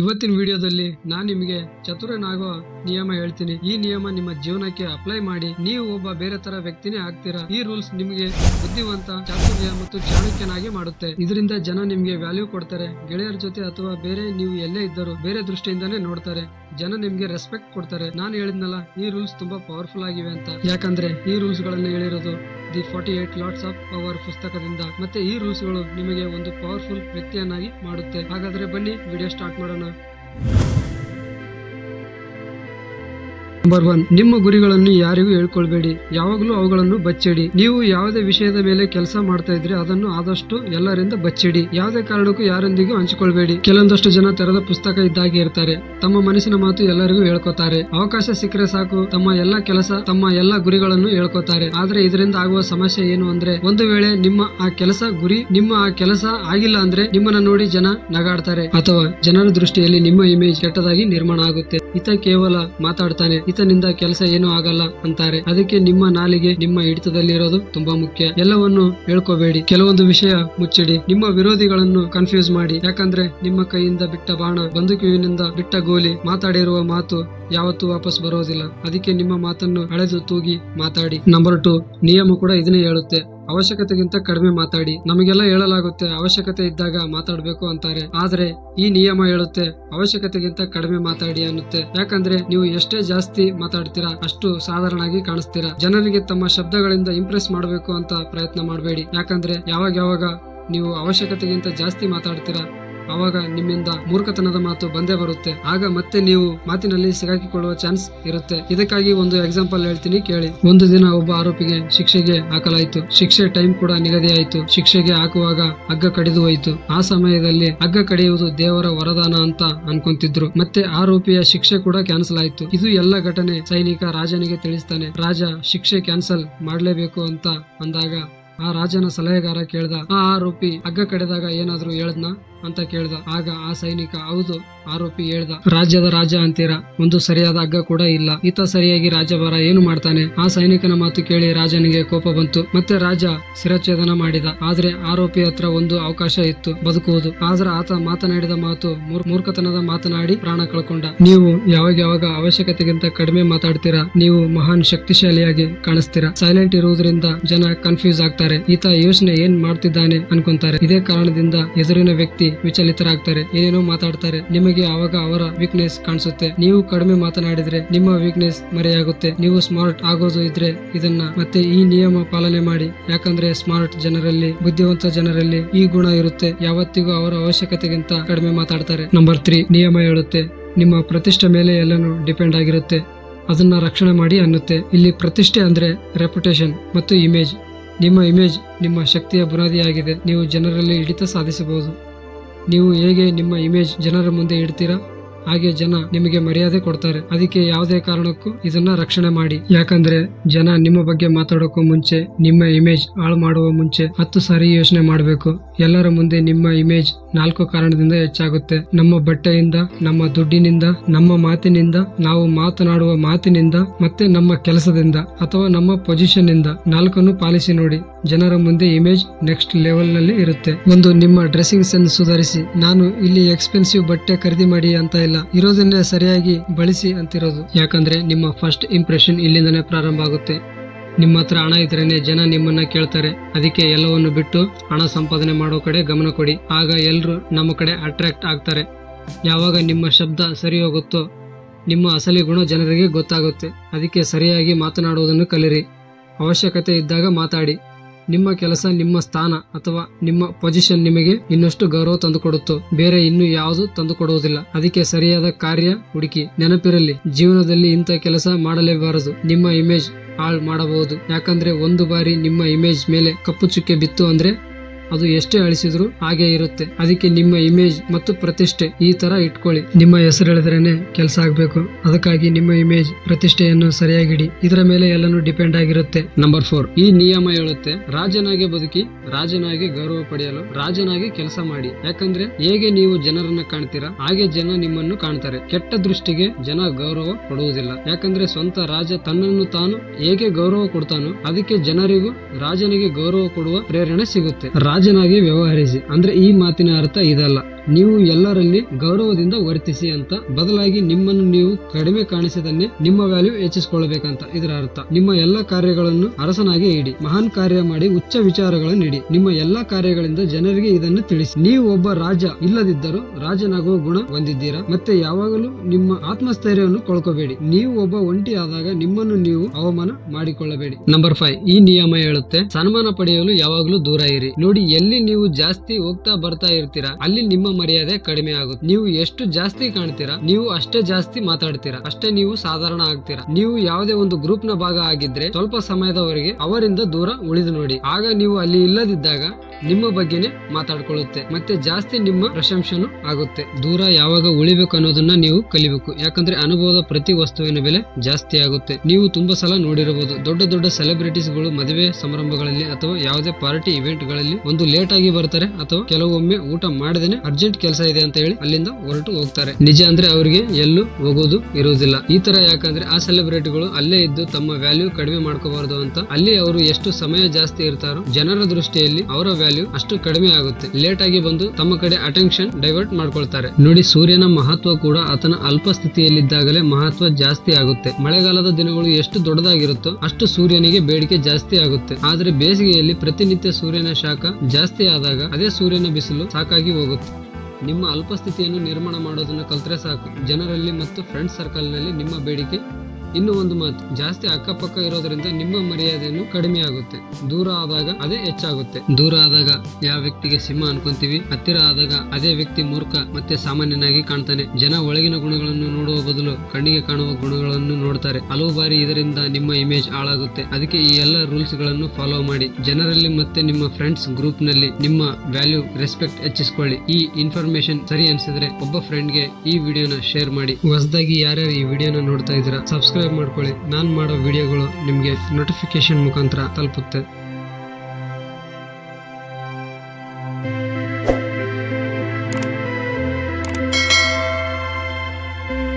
ಇವತ್ತಿನ ವಿಡಿಯೋದಲ್ಲಿ ನಾನು ನಿಮಗೆ ಚತುರನಾಗೋ ನಿಯಮ ಹೇಳ್ತೀನಿ. ಈ ನಿಯಮ ನಿಮ್ಮ ಜೀವನಕ್ಕೆ ಅಪ್ಲೈ ಮಾಡಿ. ನೀವು ಒಬ್ಬ ಬೇರೆ ತರ ವ್ಯಕ್ತಿನೇ ಆಗ್ತೀರಾ? ಈ ರೂಲ್ಸ್ ನಿಮಗೆ ಬುದ್ಧಿವಂತ, ಚಾತುರ್ಯ ಮತ್ತು ಚಾಣಕ್ಯನಾಗಿ ಮಾಡುತ್ತೆ. ಇದರಿಂದ ಜನ ನಿಮ್ಗೆ ವ್ಯಾಲ್ಯೂ ಕೊಡ್ತಾರೆ. ಗೆಳೆಯರ ಜೊತೆ ಅಥವಾ ಬೇರೆ ನೀವು ಎಲ್ಲೇ ಇದ್ದರೂ ಬೇರೆ ದೃಷ್ಟಿಯಿಂದಾನೇ ನೋಡ್ತಾರೆ. ಜನ ನಿಮ್ಗೆ ರೆಸ್ಪೆಕ್ಟ್ ಕೊಡ್ತಾರೆ. ನಾನು ಹೇಳಿದ್ನಲ್ಲ, ಈ ರೂಲ್ಸ್ ತುಂಬಾ ಪವರ್ಫುಲ್ ಆಗಿವೆ ಅಂತ. ಯಾಕಂದ್ರೆ ಈ ರೂಲ್ಸ್ ಗಳನ್ನ ಹೇಳಿರೋದು the forty eight laws of power ಪುಸ್ತಕದಿಂದ. ಮತ್ತೆ ಈ ರೂಲ್ಸ್ಗಳು ನಿಮಗೆ ಒಂದು ಪವರ್ಫುಲ್ ವ್ಯಕ್ತಿಯನ್ನಾಗಿ ಮಾಡುತ್ತೆ. ಹಾಗಾದ್ರೆ ಬನ್ನಿ, ವಿಡಿಯೋ ಸ್ಟಾರ್ಟ್ ಮಾಡೋಣ. ನಂಬರ್ ಒನ್ ನಿಮ್ಮ ಗುರಿಗಳನ್ನು ಯಾರಿಗೂ ಹೇಳ್ಕೊಳ್ಬೇಡಿ. ಯಾವಾಗಲೂ ಅವುಗಳನ್ನು ಬಚ್ಚಿಡಿ. ನೀವು ಯಾವುದೇ ವಿಷಯದ ಮೇಲೆ ಕೆಲಸ ಮಾಡ್ತಾ ಇದ್ರೆ ಅದನ್ನು ಆದಷ್ಟು ಎಲ್ಲರಿಂದ ಬಚ್ಚಿಡಿ. ಯಾವುದೇ ಕಾರಣಕ್ಕೂ ಯಾರೊಂದಿಗೂ ಹಂಚಿಕೊಳ್ಬೇಡಿ. ಕೆಲವೊಂದಷ್ಟು ಜನ ತೆರೆದ ಪುಸ್ತಕ ಇದ್ದಾಗೆ ಇರ್ತಾರೆ. ತಮ್ಮ ಮನಸ್ಸಿನ ಮಾತು ಎಲ್ಲರಿಗೂ ಹೇಳ್ಕೊತಾರೆ. ಅವಕಾಶ ಸಿಕ್ಕರೆ ಸಾಕು. ತಮ್ಮ ಎಲ್ಲಾ ಕೆಲಸ, ತಮ್ಮ ಎಲ್ಲ ಗುರಿಗಳನ್ನು ಹೇಳ್ಕೊತಾರೆ. ಆದ್ರೆ ಇದರಿಂದ ಆಗುವ ಸಮಸ್ಯೆ ಏನು ಅಂದ್ರೆ, ಒಂದು ವೇಳೆ ನಿಮ್ಮ ಆ ಕೆಲಸ ಗುರಿ, ನಿಮ್ಮ ಆ ಕೆಲಸ ಆಗಿಲ್ಲ ಅಂದ್ರೆ ನಿಮ್ಮನ್ನ ನೋಡಿ ಜನ ನಗಾಡ್ತಾರೆ. ಅಥವಾ ಜನರ ದೃಷ್ಟಿಯಲ್ಲಿ ನಿಮ್ಮ ಇಮೇಜ್ ಕೆಟ್ಟದಾಗಿ ನಿರ್ಮಾಣ ಆಗುತ್ತೆ. ಈತ ಕೇವಲ ಮಾತಾಡ್ತಾನೆ. ಈತನಿಂದ ಕೆಲಸ ಏನೂ ಆಗಲ್ಲ ಅಂತಾರೆ. ಅದಕ್ಕೆ ನಿಮ್ಮ ನಾಲಿಗೆ, ನಿಮ್ಮ ಹಿಡಿತದಲ್ಲಿರೋದು ತುಂಬಾ ಮುಖ್ಯ. ಎಲ್ಲವನ್ನು ಹೇಳ್ಕೋಬೇಡಿ. ಕೆಲವೊಂದು ವಿಷಯ ಮುಚ್ಚಿಡಿ. ನಿಮ್ಮ ವಿರೋಧಿಗಳನ್ನು ಕನ್ಫ್ಯೂಸ್ ಮಾಡಿ. ಯಾಕಂದ್ರೆ ನಿಮ್ಮ ಕೈಯಿಂದ ಬಿಟ್ಟ ಬಾಣ ಬಂದೂಕುವಿನಿಂದ ಬಿಟ್ಟ ಗೋಲಿ ಮಾತಾಡಿರುವ ಮಾತು ಯಾವತ್ತೂ ವಾಪಸ್ ಬರೋದಿಲ್ಲ. ಅದಕ್ಕೆ ನಿಮ್ಮ ಮಾತನ್ನು ಅಳೆದು ತೂಗಿ ಮಾತಾಡಿ. ನಂಬರ್ ಟು ನಿಯಮ ಕೂಡ ಇದನ್ನೇ ಹೇಳುತ್ತೆ. ಅವಶ್ಯಕತೆಗಿಂತ ಕಡಿಮೆ ಮಾತಾಡಿ. ನಮಗೆಲ್ಲ ಹೇಳಲಾಗುತ್ತೆ, ಅವಶ್ಯಕತೆ ಇದ್ದಾಗ ಮಾತಾಡಬೇಕು ಅಂತಾರೆ. ಆದ್ರೆ ಈ ನಿಯಮ ಹೇಳುತ್ತೆ, ಅವಶ್ಯಕತೆಗಿಂತ ಕಡಿಮೆ ಮಾತಾಡಿ ಅನ್ನುತ್ತೆ. ಯಾಕಂದ್ರೆ ನೀವು ಎಷ್ಟೇ ಜಾಸ್ತಿ ಮಾತಾಡ್ತೀರಾ, ಅಷ್ಟು ಸಾಧಾರಣವಾಗಿ ಕಾಣಿಸ್ತೀರಾ. ಜನರಿಗೆ ತಮ್ಮ ಶಬ್ದಗಳಿಂದ ಇಂಪ್ರೆಸ್ ಮಾಡಬೇಕು ಅಂತ ಪ್ರಯತ್ನ ಮಾಡಬೇಡಿ. ಯಾಕಂದ್ರೆ ಯಾವಾಗ ಯಾವಾಗ ನೀವು ಅವಶ್ಯಕತೆಗಿಂತ ಜಾಸ್ತಿ ಮಾತಾಡ್ತೀರಾ ಅವಾಗ ನಿಮ್ಮಿಂದ ಮೂರ್ಖತನದ ಮಾತು ಬಂದೇ ಬರುತ್ತೆ. ಆಗ ಮತ್ತೆ ನೀವು ಮಾತಿನಲ್ಲಿ ಸಿಗಾಕಿಕೊಳ್ಳುವ ಚಾನ್ಸ್ ಇರುತ್ತೆ. ಇದಕ್ಕಾಗಿ ಒಂದು ಎಕ್ಸಾಂಪಲ್ ಹೇಳ್ತೀನಿ ಕೇಳಿ. ಒಂದು ದಿನ ಒಬ್ಬ ಆರೋಪಿಗೆ ಶಿಕ್ಷೆಗೆ ಹಾಕಲಾಯಿತು. ಶಿಕ್ಷೆ ಟೈಮ್ ಕೂಡ ನಿಗದಿಯಾಯಿತು ಶಿಕ್ಷೆಗೆ ಹಾಕುವಾಗ ಹಗ್ಗ ಕಡಿದು ಹೋಯಿತು. ಆ ಸಮಯದಲ್ಲಿ ಹಗ್ಗ ಕಡಿಯುವುದು ದೇವರ ವರದಾನ ಅಂತ ಅನ್ಕೊಂತಿದ್ರು. ಮತ್ತೆ ಆರೋಪಿಯ ಶಿಕ್ಷೆ ಕೂಡ ಕ್ಯಾನ್ಸಲ್ ಆಯಿತು. ಇದು ಎಲ್ಲ ಘಟನೆ ಸೈನಿಕ ರಾಜನಿಗೆ ತಿಳಿಸ್ತಾನೆ. ರಾಜ ಶಿಕ್ಷೆ ಕ್ಯಾನ್ಸಲ್ ಮಾಡಲೇಬೇಕು ಅಂತ ಅಂದಾಗ ಆ ರಾಜನ ಸಲಹೆಗಾರ ಕೇಳ್ದ, ಆ ಆರೋಪಿ ಹಗ್ಗ ಕಡೆದಾಗ ಏನಾದ್ರೂ ಹೇಳ್ದ್ನ? ಅಂತ ಕೇಳ್ದ. ಆಗ ಆ ಸೈನಿಕ, ಹೌದು, ಆರೋಪಿ ಹೇಳ್ದ. ರಾಜ್ಯದ ರಾಜ ಅಂತೀರಾ? ಒಂದು ಸರಿಯಾದ ಹಗ್ಗ ಕೂಡ ಇಲ್ಲ. ಈತ ಸರಿಯಾಗಿ ರಾಜಭಾರ ಏನು ಮಾಡ್ತಾನೆ? ಆ ಸೈನಿಕನ ಮಾತು ಕೇಳಿ ರಾಜನಿಗೆ ಕೋಪ ಬಂತು. ಮತ್ತೆ ರಾಜ ಶಿರಚ್ಛೇದನ ಮಾಡಿದ. ಆದ್ರೆ ಆರೋಪಿ ಹತ್ರ ಒಂದು ಅವಕಾಶ ಇತ್ತು, ಬದುಕುವುದು. ಆದ್ರೆ ಆತ ಮಾತನಾಡಿದ ಮಾತು, ಮೂರ್- ಮೂರ್ಖತನದ ಮಾತನಾಡಿ ಪ್ರಾಣ ಕಳ್ಕೊಂಡ. ನೀವು ಯಾವಾಗ ಯಾವಾಗ ಅವಶ್ಯಕತೆಗಿಂತ ಕಡಿಮೆ ಮಾತಾಡ್ತೀರಾ? ನೀವು ಮಹಾನ್ ಶಕ್ತಿಶಾಲಿಯಾಗಿ ಕಾಣಿಸ್ತೀರಾ? ಸೈಲೆಂಟ್ ಇರುವುದರಿಂದ ಜನ ಕನ್ಫ್ಯೂಸ್ ಆಗ್ತಾರೆ. ಈತ ಯೋಚನೆ ಏನ್ ಮಾಡ್ತಿದ್ದಾನೆ ಅನ್ಕೊಂತಾರೆ. ಇದೇ ಕಾರಣದಿಂದ ಎದುರಿನ ವ್ಯಕ್ತಿ ವಿಚಲಿತರಾಗ್ತಾರೆ, ಏನೇನೋ ಮಾತಾಡ್ತಾರೆ, ನಿಮಗೆ ಆವಾಗ ಅವರ ವೀಕ್ನೆಸ್ ಕಾಣಿಸುತ್ತೆ. ನೀವು ಕಡಿಮೆ ಮಾತನಾಡಿದ್ರೆ ನಿಮ್ಮ ವೀಕ್ನೆಸ್ ಮರೆಯಾಗುತ್ತೆ. ನೀವು ಸ್ಮಾರ್ಟ್ ಆಗೋದು ಇದ್ರೆ ಇದನ್ನ ಮತ್ತೆ ಈ ನಿಯಮ ಪಾಲನೆ ಮಾಡಿ. ಯಾಕಂದ್ರೆ ಸ್ಮಾರ್ಟ್ ಜನರಲ್ಲಿ, ಬುದ್ಧಿವಂತ ಜನರಲ್ಲಿ ಈ ಗುಣ ಇರುತ್ತೆ. ಯಾವತ್ತಿಗೂ ಅವರ ಅವಶ್ಯಕತೆಗಿಂತ ಕಡಿಮೆ ಮಾತಾಡ್ತಾರೆ. ನಂಬರ್ ತ್ರೀ ನಿಯಮ ಹೇಳುತ್ತೆ. ನಿಮ್ಮ ಪ್ರತಿಷ್ಠೆ ಮೇಲೆ ಎಲ್ಲನೂ ಡಿಪೆಂಡ್ ಆಗಿರುತ್ತೆ. ಅದನ್ನ ರಕ್ಷಣೆ ಮಾಡಿ ಅನ್ನುತ್ತೆ. ಇಲ್ಲಿ ಪ್ರತಿಷ್ಠೆ ಅಂದ್ರೆ ರೆಪ್ಯುಟೇಷನ್ ಮತ್ತು ಇಮೇಜ್ ನಿಮ್ಮ ಇಮೇಜ್ ನಿಮ್ಮ ಶಕ್ತಿಯ ಬುನಾದಿಯಾಗಿದೆ. ನೀವು ಜನರಲ್ಲಿ ಹಿಡಿತ ಸಾಧಿಸಬಹುದು. ನೀವು ಹೇಗೆ ನಿಮ್ಮ ಇಮೇಜ್ ಜನರ ಮುಂದೆ ಇಡ್ತೀರಾ? ಹಾಗೆ ಜನ ನಿಮಗೆ ಮರ್ಯಾದೆ ಕೊಡ್ತಾರೆ. ಅದಕ್ಕೆ ಯಾವುದೇ ಕಾರಣಕ್ಕೂ ಇದನ್ನ ರಕ್ಷಣೆ ಮಾಡಿ. ಯಾಕಂದ್ರೆ ಜನ ನಿಮ್ಮ ಬಗ್ಗೆ ಮಾತಾಡೋಕ್ಕೂ ಮುಂಚೆ, ನಿಮ್ಮ ಇಮೇಜ್ ಹಾಳು ಮಾಡುವ ಮುಂಚೆ ಹತ್ತು ಸಾರಿ ಯೋಚನೆ ಮಾಡಬೇಕು. ಎಲ್ಲರ ಮುಂದೆ ನಿಮ್ಮ ಇಮೇಜ್ ನಾಲ್ಕು ಕಾರಣದಿಂದ ಹೆಚ್ಚಾಗುತ್ತೆ. ನಮ್ಮ ಬಟ್ಟೆಯಿಂದ, ನಮ್ಮ ದುಡ್ಡಿನಿಂದ, ನಮ್ಮ ಮಾತಿನಿಂದ, ನಾವು ಮಾತನಾಡುವ ಮಾತಿನಿಂದ, ಮತ್ತೆ ನಮ್ಮ ಕೆಲಸದಿಂದ ಅಥವಾ ನಮ್ಮ ಪೊಸಿಷನ್ ಇಂದ ನಾಲ್ಕನ್ನು ಪಾಲಿಸಿ ನೋಡಿ. ಜನರ ಮುಂದೆ ಇಮೇಜ್ ನೆಕ್ಸ್ಟ್ ಲೆವೆಲ್ನಲ್ಲಿ ಇರುತ್ತೆ. ಒಂದು ನಿಮ್ಮ ಡ್ರೆಸ್ಸಿಂಗ್ ಸೆನ್ಸ್ ಸುಧಾರಿಸಿ. ನಾನು ಇಲ್ಲಿ ಎಕ್ಸ್ಪೆನ್ಸಿವ್ ಬಟ್ಟೆ ಖರೀದಿ ಮಾಡಿ ಅಂತ ಇಲ್ಲ. ಇರೋದನ್ನೇ ಸರಿಯಾಗಿ ಬಳಸಿ ಅಂತಿರೋದು. ಯಾಕಂದ್ರೆ ನಿಮ್ಮ ಫಸ್ಟ್ ಇಂಪ್ರೆಷನ್ ಇಲ್ಲಿಂದನೇ ಪ್ರಾರಂಭ ಆಗುತ್ತೆ. ನಿಮ್ಮ ಹತ್ರ ಹಣ ಇದ್ರೇನೆ ಜನ ನಿಮ್ಮನ್ನ ಕೇಳ್ತಾರೆ. ಅದಕ್ಕೆ ಎಲ್ಲವನ್ನು ಬಿಟ್ಟು ಹಣ ಸಂಪಾದನೆ ಮಾಡೋ ಕಡೆ ಗಮನ ಕೊಡಿ. ಆಗ ಎಲ್ಲರೂ ನಮ್ಮ ಕಡೆ ಅಟ್ರಾಕ್ಟ್ ಆಗ್ತಾರೆ. ಯಾವಾಗ ನಿಮ್ಮ ಶಬ್ದ ಸರಿ ಹೋಗುತ್ತೋ, ನಿಮ್ಮ ಅಸಲಿ ಗುಣ ಜನರಿಗೆ ಗೊತ್ತಾಗುತ್ತೆ. ಅದಕ್ಕೆ ಸರಿಯಾಗಿ ಮಾತನಾಡುವುದನ್ನು ಕಲಿರಿ. ಅವಶ್ಯಕತೆ ಇದ್ದಾಗ ಮಾತಾಡಿ. ನಿಮ್ಮ ಕೆಲಸ, ನಿಮ್ಮ ಸ್ಥಾನ ಅಥವಾ ನಿಮ್ಮ ಪೊಸಿಷನ್ ನಿಮಗೆ ಇನ್ನಷ್ಟು ಗೌರವ ತಂದುಕೊಡುತ್ತೋ, ಬೇರೆ ಇನ್ನು ಯಾವುದು ತಂದುಕೊಡುವುದಿಲ್ಲ. ಅದಕ್ಕೆ ಸರಿಯಾದ ಕಾರ್ಯ, ಹುಡುಕಿ, ನೆನಪಿರಲಿ. ಜೀವನದಲ್ಲಿ ಇಂಥ ಕೆಲಸ ಮಾಡಲೇಬಾರದು. ನಿಮ್ಮ ಇಮೇಜ್ ಹಾಳು ಮಾಡಬಹುದು. ಯಾಕಂದ್ರೆ ಒಂದು ಬಾರಿ ನಿಮ್ಮ ಇಮೇಜ್ ಮೇಲೆ ಕಪ್ಪು ಚುಕ್ಕೆ ಬಿತ್ತು ಅಂದ್ರೆ ಅದು ಎಷ್ಟೇ ಅಳಿಸಿದ್ರು ಹಾಗೆ ಇರುತ್ತೆ. ಅದಕ್ಕೆ ನಿಮ್ಮ ಇಮೇಜ್ ಮತ್ತು ಪ್ರತಿಷ್ಠೆ ಈ ತರ ಇಟ್ಕೊಳ್ಳಿ. ನಿಮ್ಮ ಹೆಸರು ಹೇಳಿದ್ರೇನೆ ಕೆಲಸ ಆಗ್ಬೇಕು. ಅದಕ್ಕಾಗಿ ನಿಮ್ಮ ಇಮೇಜ್ ಪ್ರತಿಷ್ಠೆಯನ್ನು ಸರಿಯಾಗಿಡಿ. ಇದರ ಮೇಲೆ ಎಲ್ಲಾನು ಡಿಪೆಂಡ್ ಆಗಿರುತ್ತೆ. Number four. ಈ ನಿಯಮ ಹೇಳುತ್ತೆ, ರಾಜನಾಗಿ ಬದುಕಿ, ರಾಜನಾಗಿ ಗೌರವ ಪಡೆಯಲು, ರಾಜನಾಗಿ ಕೆಲಸ ಮಾಡಿ. ಯಾಕಂದ್ರೆ ಹೇಗೆ ನೀವು ಜನರನ್ನ ಕಾಣ್ತೀರಾ, ಹಾಗೆ ಜನ ನಿಮ್ಮನ್ನು ಕಾಣ್ತಾರೆ. ಕೆಟ್ಟ ದೃಷ್ಟಿಗೆ ಜನ ಗೌರವ ಕೊಡುವುದಿಲ್ಲ. ಯಾಕಂದ್ರೆ ಸ್ವಂತ ರಾಜ ತನ್ನನ್ನು ತಾನು ಹೇಗೆ ಗೌರವ ಕೊಡ್ತಾನೋ, ಅದಕ್ಕೆ ಜನರಿಗೂ ರಾಜನಿಗೆ ಗೌರವ ಕೊಡುವ ಪ್ರೇರಣೆ ಸಿಗುತ್ತೆ. ರಾಜ ರಾಜನಾಗಿ ವ್ಯವಹರಿಸಿ. ಅಂದ್ರೆ ಈ ಮಾತಿನ ಅರ್ಥ ಇದಲ್ಲ. ನೀವು ಎಲ್ಲರಲ್ಲಿ ಗೌರವದಿಂದ ವರ್ತಿಸಿ ಅಂತ ಬದಲಾಗಿ ನಿಮ್ಮನ್ನು ನೀವು ಕಡಿಮೆ ಕಾಣಿಸದನ್ನೇ ನಿಮ್ಮ ವ್ಯಾಲ್ಯೂ ಹೆಚ್ಚಿಸಿಕೊಳ್ಳಬೇಕಂತ ಇದರ ಅರ್ಥ. ನಿಮ್ಮ ಎಲ್ಲಾ ಕಾರ್ಯಗಳನ್ನು ಅರಸನಾಗಿ ಇಡಿ. ಮಹಾನ್ ಕಾರ್ಯ ಮಾಡಿ ಉಚ್ಚ ವಿಚಾರಗಳನ್ನು ಇಡಿ ನಿಮ್ಮ ಎಲ್ಲಾ ಕಾರ್ಯಗಳಿಂದ ಜನರಿಗೆ ಇದನ್ನು ತಿಳಿಸಿ. ನೀವು ಒಬ್ಬ ರಾಜ ಇಲ್ಲದಿದ್ದರೂ ರಾಜನಾಗುವ ಗುಣ ಹೊಂದಿದ್ದೀರಾ? ಮತ್ತೆ ಯಾವಾಗಲೂ ನಿಮ್ಮ ಆತ್ಮಸ್ಥೈರ್ಯವನ್ನು ಕಳ್ಕೋಬೇಡಿ ನೀವು ಒಬ್ಬ ಒಂಟಿ ಆದಾಗ ನಿಮ್ಮನ್ನು ನೀವು ಅವಮಾನ ಮಾಡಿಕೊಳ್ಳಬೇಡಿ. Number five. ಈ ನಿಯಮ ಹೇಳುತ್ತೆ, ಸನ್ಮಾನ ಪಡೆಯಲು ಯಾವಾಗಲೂ ದೂರ ಇರಿ. ನೋಡಿ ಎಲ್ಲಿ ನೀವು ಜಾಸ್ತಿ ಹೋಗ್ತಾ ಬರ್ತಾ ಇರ್ತೀರಾ, ಅಲ್ಲಿ ನಿಮ್ಮ ಮರ್ಯಾದೆ ಕಡಿಮೆ ಆಗುತ್ತೆ. ನೀವು ಎಷ್ಟು ಜಾಸ್ತಿ ಕಾಣ್ತೀರಾ, ನೀವು ಅಷ್ಟೇ ಜಾಸ್ತಿ ಮಾತಾಡ್ತೀರಾ, ಅಷ್ಟೇ ನೀವು ಸಾಧಾರಣ ಆಗ್ತೀರಾ. ನೀವು ಯಾವುದೇ ಒಂದು ಗ್ರೂಪ್ನ ಭಾಗ ಆಗಿದ್ರೆ ಸ್ವಲ್ಪ ಸಮಯದವರೆಗೆ ಅವರಿಂದ ದೂರ ಉಳಿದು ನೋಡಿ. ಆಗ ನೀವು ಅಲ್ಲಿ ಇಲ್ಲದಿದ್ದಾಗ ನಿಮ್ಮ ಬಗ್ಗೆನೆ ಮಾತಾಡ್ಕೊಳ್ಳುತ್ತೆ. ಮತ್ತೆ ಜಾಸ್ತಿ ನಿಮ್ಮ ಪ್ರಶಂಸನು ಆಗುತ್ತೆ. ದೂರ ಯಾವಾಗ ಉಳಿಬೇಕು ಅನ್ನೋದನ್ನ ನೀವು ಕಲಿಬೇಕು. ಯಾಕಂದ್ರೆ ಅನುಭವದ ಪ್ರತಿ ವಸ್ತುವಿನ ಬೆಲೆ ಜಾಸ್ತಿ ಆಗುತ್ತೆ. ನೀವು ತುಂಬಾ ಸಲ ನೋಡಿರಬಹುದು. ದೊಡ್ಡ ದೊಡ್ಡ ಸೆಲೆಬ್ರಿಟೀಸ್ಗಳು ಮದುವೆ ಸಮಾರಂಭಗಳಲ್ಲಿ ಅಥವಾ ಯಾವುದೇ ಪಾರ್ಟಿ ಇವೆಂಟ್ಗಳಲ್ಲಿ ಒಂದು ಲೇಟ್ ಆಗಿ ಬರ್ತಾರೆ ಅಥವಾ ಕೆಲವೊಮ್ಮೆ ಊಟ ಮಾಡದೇನೆ ಅರ್ಜೆಂಟ್ ಕೆಲಸ ಇದೆ ಅಂತ ಹೇಳಿ ಅಲ್ಲಿಂದ ಹೊರಟು ಹೋಗ್ತಾರೆ. ನಿಜ ಅಂದ್ರೆ ಅವರಿಗೆ ಎಲ್ಲೂ ಹೋಗೋದು ಇರುವುದಿಲ್ಲ. ಈ ತರ ಯಾಕಂದ್ರೆ ಆ ಸೆಲೆಬ್ರಿಟಿಗಳು ಅಲ್ಲೇ ಇದ್ದು ತಮ್ಮ ವ್ಯಾಲ್ಯೂ ಕಡಿಮೆ ಮಾಡ್ಕೋಬಾರದು ಅಂತ ಅಲ್ಲಿ ಅವರು ಎಷ್ಟು ಸಮಯ ಜಾಸ್ತಿ ಇರ್ತಾರೋ ಜನರ ದೃಷ್ಟಿಯಲ್ಲಿ ಅವರ ವ್ಯಾಲ್ಯೂ ಅಷ್ಟು ಕಡಿಮೆ ಆಗುತ್ತೆ. ಲೇಟ್ ಆಗಿ ಬಂದು ತಮ್ಮ ಕಡೆ ಅಟೆನ್ಷನ್ ಡೈವರ್ಟ್ ಮಾಡ್ಕೊಳ್ತಾರೆ. ನೋಡಿ, ಸೂರ್ಯನ ಮಹತ್ವ ಕೂಡ ಆತನ ಅಲ್ಪ ಸ್ಥಿತಿಯಲ್ಲಿದ್ದಾಗಲೇ ಮಹತ್ವ ಜಾಸ್ತಿ ಆಗುತ್ತೆ. ಮಳೆಗಾಲದ ದಿನಗಳು ಎಷ್ಟು ದೊಡ್ಡದಾಗಿರುತ್ತೋ ಅಷ್ಟು ಸೂರ್ಯನಿಗೆ ಬೇಡಿಕೆ ಜಾಸ್ತಿ ಆಗುತ್ತೆ. ಆದ್ರೆ ಬೇಸಿಗೆಯಲ್ಲಿ ಪ್ರತಿನಿತ್ಯ ಸೂರ್ಯನ ಶಾಖ ಜಾಸ್ತಿ ಆದಾಗ ಅದೇ ಸೂರ್ಯನ ಬಿಸಿಲು ಸಾಕಾಗಿ ಹೋಗುತ್ತೆ. ನಿಮ್ಮ ಅಲ್ಪಸ್ಥಿತಿಯನ್ನು ನಿರ್ಮಾಣ ಮಾಡೋದನ್ನ ಕಲ್ತ್ರೆ ಸಾಕು. ಜನರಲ್ಲಿ ಮತ್ತು ಫ್ರೆಂಡ್ ಸರ್ಕಲ್ನಲ್ಲಿ ನಿಮ್ಮ ಬೇಡಿಕೆ ಇನ್ನು ಒಂದು ಮಾತು. ಜಾಸ್ತಿ ಅಕ್ಕಪಕ್ಕ ಇರೋದ್ರಿಂದ ನಿಮ್ಮ ಮರ್ಯಾದೆಯನ್ನು ಕಡಿಮೆ ಆಗುತ್ತೆ. ದೂರ ಆದಾಗ ಅದೇ ಹೆಚ್ಚಾಗುತ್ತೆ. ದೂರ ಆದಾಗ ಯಾವ ವ್ಯಕ್ತಿಗೆ ಸಿಂಹ ಅನ್ಕೊಂತೀವಿ? ಹತ್ತಿರ ಆದಾಗ ಅದೇ ವ್ಯಕ್ತಿ ಮೂರ್ಖ ಮತ್ತೆ ಸಾಮಾನ್ಯನಾಗಿ ಕಾಣ್ತಾನೆ. ಜನ ಒಳಗಿನ ಗುಣಗಳನ್ನು ನೋಡುವ ಬದಲು ಕಣ್ಣಿಗೆ ಕಾಣುವ ಗುಣಗಳನ್ನು ನೋಡ್ತಾರೆ. ಹಲವು ಬಾರಿ ಇದರಿಂದ ನಿಮ್ಮ ಇಮೇಜ್ ಹಾಳಾಗುತ್ತೆ. ಅದಕ್ಕೆ ಈ ಎಲ್ಲ ರೂಲ್ಸ್ಗಳನ್ನು ಫಾಲೋ ಮಾಡಿ. ಜನರಲ್ಲಿ ಮತ್ತೆ ನಿಮ್ಮ ಫ್ರೆಂಡ್ಸ್ ಗ್ರೂಪ್ನಲ್ಲಿ ನಿಮ್ಮ ವ್ಯಾಲ್ಯೂ ರೆಸ್ಪೆಕ್ಟ್ ಹೆಚ್ಚಿಸಿಕೊಳ್ಳಿ. ಈ ಇನ್ಫಾರ್ಮೇಶನ್ ಸರಿ ಅನ್ಸಿದ್ರೆ ಒಬ್ಬ ಫ್ರೆಂಡ್ಗೆ ಈ ವಿಡಿಯೋನ ಶೇರ್ ಮಾಡಿ. ಹೊಸದಾಗಿ ಯಾರ್ಯಾರು ಈ ವಿಡಿಯೋನ ನೋಡ್ತಾ ಇದ್ದೀರಾ ಸಬ್ಸ್ಕ್ರೈಬ್ ಮಾಡ್ಕೊಳ್ಳಿ. ನಾನು ಮಾಡೋ ವಿಡಿಯೋಗಳು ನಿಮಗೆ ನೋಟಿಫಿಕೇಶನ್ ಮುಖಾಂತರ ತಲುಪುತ್ತೆ.